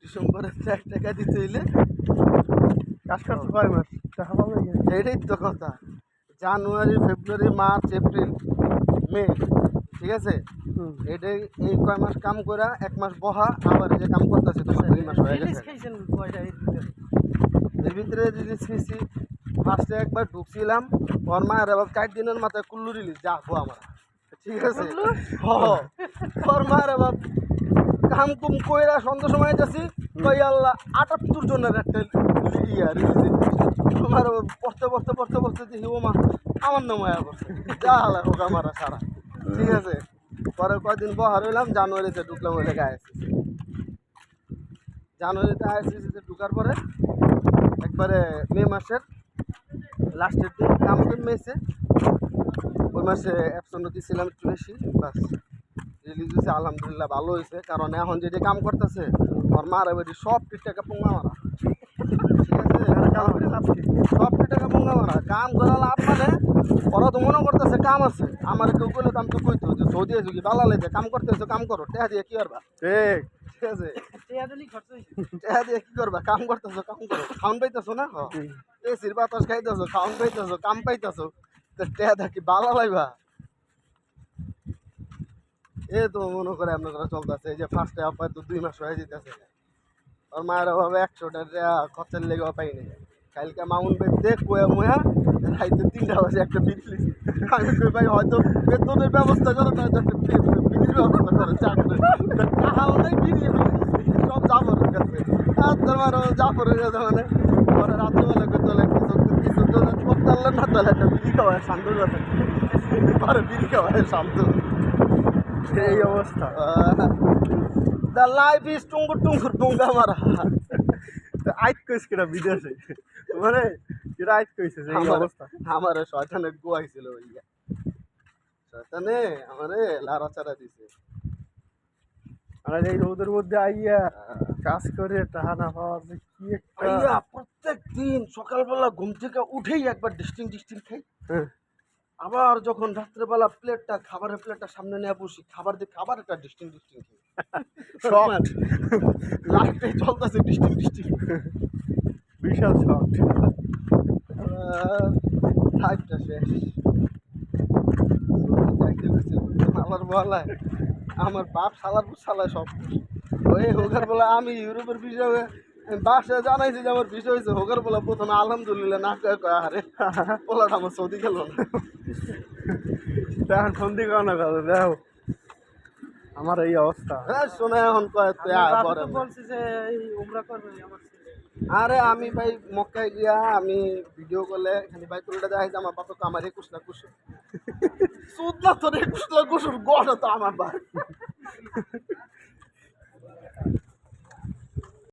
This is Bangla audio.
ডিসেম্বরে এক টাকা দিতে হইলে কাজ করতে কয় মাস টাকা পাবে এটাই তো কথা। জানুয়ারি ফেব্রুয়ারি মার্চ এপ্রিল মে ঠিক আছে। এটাই এই কয় মাস কাম করে এক মাস বহা আবার যে কাম করতেছে তখন দুই মাস হয়ে গেছে। এর ভিতরে? রিলিজ খেয়েছি ফার্স্টে একবার ঢুকছিলাম ওর মায়ের আবার চার দিনের মাথায় কুল্লু রিলিজ যা হো আমার। ঠিক আছে? হ। ওর মায়ের আবার কাম কুম কইরা সন্ধ্যা সময় যাচ্ছি কই আল্লাহ, আটাত্তর জনের একটা ইয়া রিলিজ আমার পড়তে পড়তে পড়তে পড়তে দেখি, ও মা, আমার নাম আয়া করছে যা হালা হোক আমার সারা। ঠিক আছে? পরে কয়দিন বহার হইলাম, জানুয়ারিতে ঢুকলাম ওই জায়গায় আসছি জানুয়ারিতে আইসিসিতে ঢুকার পরে একবারে মে মাসের লাস্টের দিন আমাকে মেসে ওই মাসে অ্যাপসন দিয়েছিলাম একটু বেশি, বাস। রিলিজ হয়েছে আলহামদুলিল্লাহ ভালো হয়েছে কারণ এখন যেটা কাম করতেছে ওর মারা বেটি সব টাকা পোঙ্গা মারা। সব টাকা পোঙ্গা মারা। কাম করা লাভ মানে ওরা তো মনে করতেছে কাম আছে। আমার কেউ বলে তো আমি তো কইতো যে সৌদি আছে কি? বালা লেগে কাম করতেছো কাম করো। টেহা দিয়ে কি করবা? ঠিক। ঠিক আছে? টিয়া দিলি খরচ হইছে। টেহা দিয়ে কি করবা? কাম করতেছো কাম করো। খাউন পাইতেছো না? এসির বাতাস খাইতেছো খাউন পাইতেছো কাম পাইতেছো। তো টেহা দেখি বালা লাইবা? এ তো মনে করে আপনারা চলতেছে, এই যে ফার্স্টে আপনার তো দুই মাস হয়ে যেতেছে। ওর মায়ের অভাবে একশোটা টাকা খরচের লেগেও পাইনি কালকে মাউন্ট বেদে কুয়া মুয়া রাইতে তিনটা বাজে একটা বিড়ি লিছি। আমি কই, ভাই, হয়তো বেতনের ব্যবস্থা করো না একটা বি- বি- বিড়ির ব্যবস্থা করো, চা করে। টাকাও নাই বিড়ি সব জাফরের কাছে। আর তোমার জাফরের কাছে মানে পরে রাত্রেবেলা করতে হলে কিছু তো করতে পারলেন না তাহলে একটা বিড়ি খাওয়ায় শান্ত কথা পরে বিড়ি খাওয়ায় শান্ত এই অবস্থা। দ্য লাইফ ইজ টুঙ্গুর টুঙ্গুর টুঙ্গা মারা। আইট কইস কিনা বিদেশে? মানে এটা আইট কইছে এই অবস্থা? আমার শয়তানে গোয়াইছিল ভাইয়া শয়তানে আমারে লাড়াচাড়া দিছে। আর এই রোদের মধ্যে আইয়া কাজ করে টাকা না পাওয়ার যে কি একটা প্রত্যেক দিন সকালবেলা ঘুম থেকে উঠেই একবার ডিস্টিং ডিস্টিং খাই। হ্যাঁ। আবার যখন রাত্রেবেলা প্লেটটা খাবারের প্লেটটা সামনে নিয়ে বসি খাবার দিয়ে খাবার একটা ডিস্টিং ডিস্টিং লাইফে চলতেছে ডিস্টিং ডিস্টিং বিশাল শখ লাইফটা শেষ। আমার বলায় আমার বাপ সালার সালায় সব। ওই হোগার বলে আমি ইউরোপের বিষয়ে বাসে জানাইছি যে আমার বিষয় হয়েছে হোগার বলে প্রথমে আলহামদুলিল্লাহ না কয়ে কয় আরে বলাটা আমার সৌদি গেল না। এখন দিয়ে কারণে কথা দেখো আমার এই অবস্থা। হ্যাঁ শোনা এখন বলছে যে এই উমরা করবে আমার আরে আমি ভাই মক্কায় গিয়া আমি ভিডিও করলে খালি ভাই তুলটা দেখাই আমার বাবা তো আমার একুশ লাখ কুসুর সুদ না তোর একুশ লাখ কুসুর গড় তো আমার ভাই